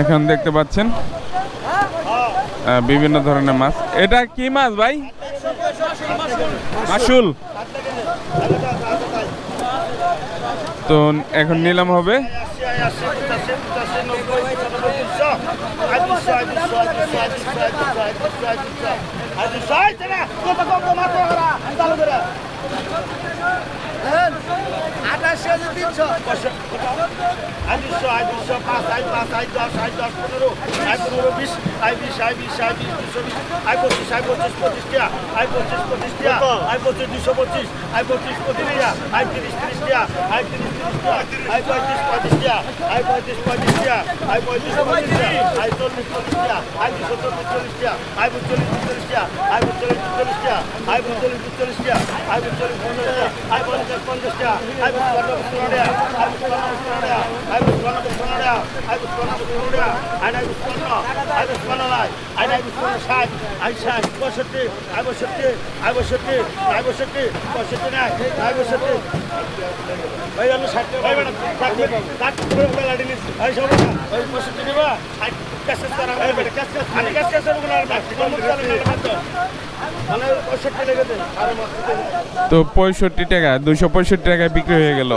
এখন দেখতে পাচ্ছেন বিভিন্ন ধরনের মাছ। এটা কি মাছ ভাই? মাসুল তো এখন নিলাম হবে। আঠাশশো দুশো পাঁচ আই পাঁচ আই দশ আই দশ পনেরো আই পনেরো বিশ। আই বিশ আই বিশ আই বিশ দুশো বিশ আই পঁচিশ আই পঁচিশ পঁচিশ টিয়া আই পঁচিশ পঁচিশ টিয়া আই পঁচিশ দুশো পঁচিশ আই পঁচিশ পঁচিশ টিয়া আই তিরিশ তিরিশ টিয়া আই তিরিশ তিরিশ টিয়া আই পঁয়ত্রিশ পঁয়ত্রিশ টিয়া আই পঁয়ত্রিশ পঁয়ত্রিশ টিয়া আই পঁয়ত্রিশ পঁয়ত্রিশ টিয়া আই চল্লিশ চল্লিশ টিয়া আই দুশো চল্লিশ চল্লিশ টিয়া আই বুচল্লিশ বুচল্লিশ টিয়া আই বুচল্লিশ বুচল্লিশ টিয়া আই বুচল্লিশ বুচল্লিশ টিয়া আই বুচল্লিশ পঞ্চাশ টিয়া আই পঞ্চাশ পঞ্চাশ টিয়া আই পঞ্চাশ টিয়া আই বুচল্লিশ পঞ্চাশ টিয়া আই বুচল্লিশ পঞ্চাশ টিয়া আই বুচল্লিশ পঞ্চাশ টিয়া আই পঞ্চাশ তো পঁয়ষট্টি টাকা দুশো পঁয়ষট্টি টাকায় বিক্রি হয়ে গেল।